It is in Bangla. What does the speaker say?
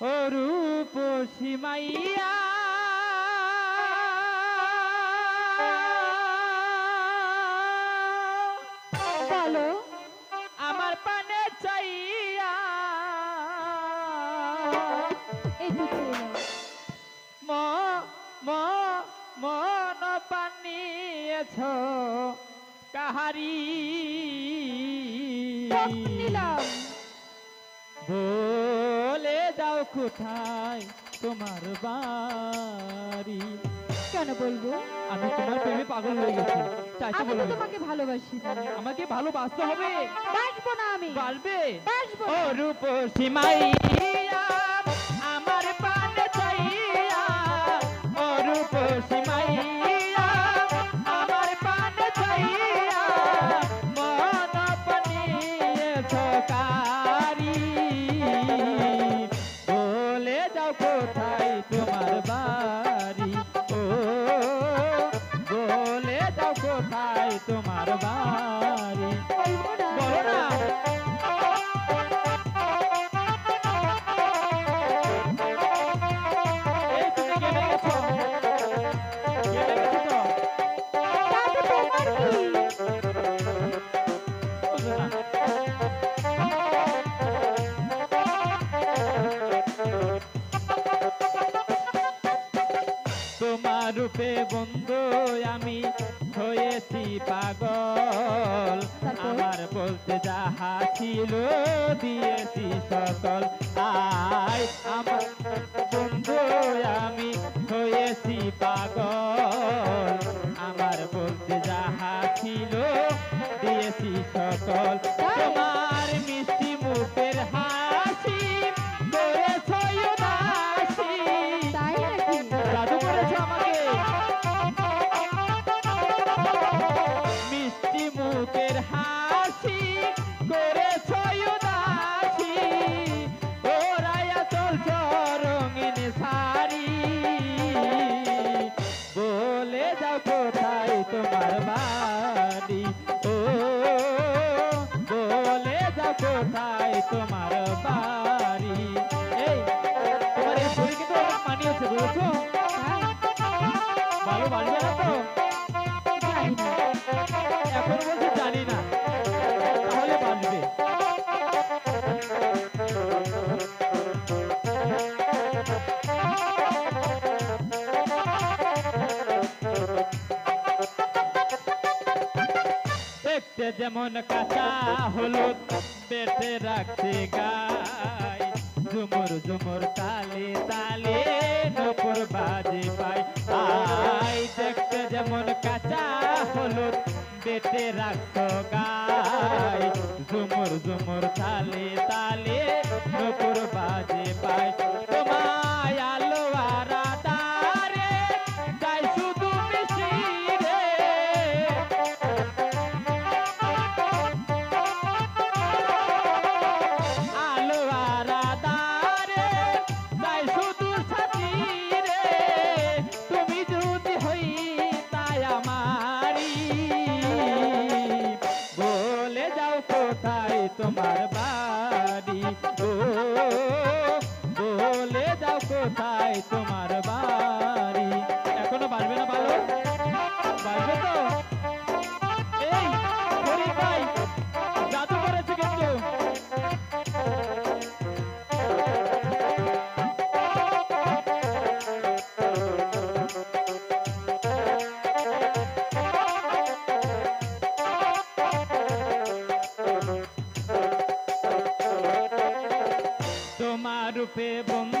ও রূপ সীমাইয়া। বলো। আমার পানে চাইয়া। ম ম মন পানিয়েছ কাহারি। নিলাম। কোথায় তোমার বাড়ি? কেন বলব? আমি তোমার প্রেমে পাগল হয়ে গেছি। তাই তো আমি তো বলব তোমাকে ভালোবাসি। আমাকে ভালোবাসতে হবে। বাসবো না আমি। বাসবে? বাসবো ও রূপসী রূপ কোথায় তোমার বাড়ি? বলো না। রূপে বন্ধু আমি হয়েছি পাগল। আমার বলতে যাহা ছিল দিয়েছি সকল। আয় আমার বন্ধু আমি হয়েছি পাগল। কোথায় তোমার বাড়ি? ও, বলে যাও কোথায় তোমার বাড়ি? এই, তোমার মানিয়েছে, বুঝেছ? ভালো বাড়বে না দেখতে যেমন কাঁচা হলুদ বেটে রাখছে গায় ঝুমুর ঝুমুর তালে তালে নপুর বাজে পায় আই, দেখতে যেমন কাঁচা হলুদ বেটে রাখছো গায় ঝুমুর ঝুমুর তালে তালে নপুর বাজে তোমার বাড়ি। ও বলে যাও কোথায় তোমার রূপে বন্ধু